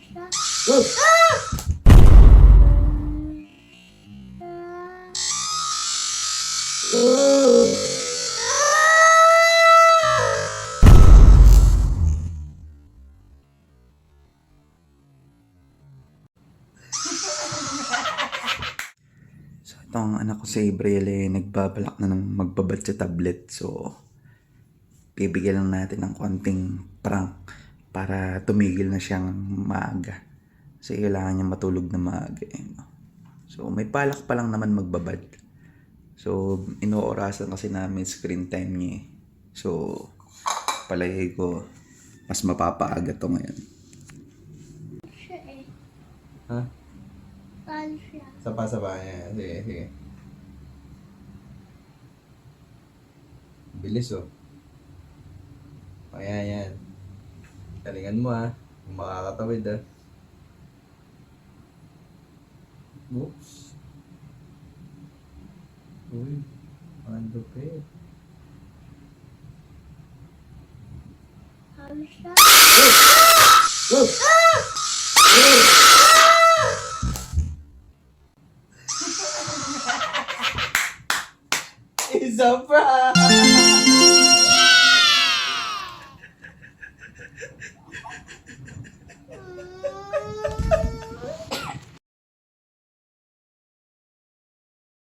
siya. So, itong anak ko si Abriel eh, nagbabalak na ng magbabad sa tablet. So, bibigyan lang natin ng konting prank para tumigil na siyang maaga. Kasi kailangan niya matulog na maaga. Eh? So, may palak pa lang naman magbabad. So, inoorasan kasi namin screen time niya. eh. So, palagay ko, mas mapapaaga to ngayon. Eh. Ha? Sapa-sapa niya. Sige, sige. Bilis oh. Kaya yan. Galingan mo ah. Makakatawid ah. Oops. Uy. Ang lupit. Saan siya? It's a prank!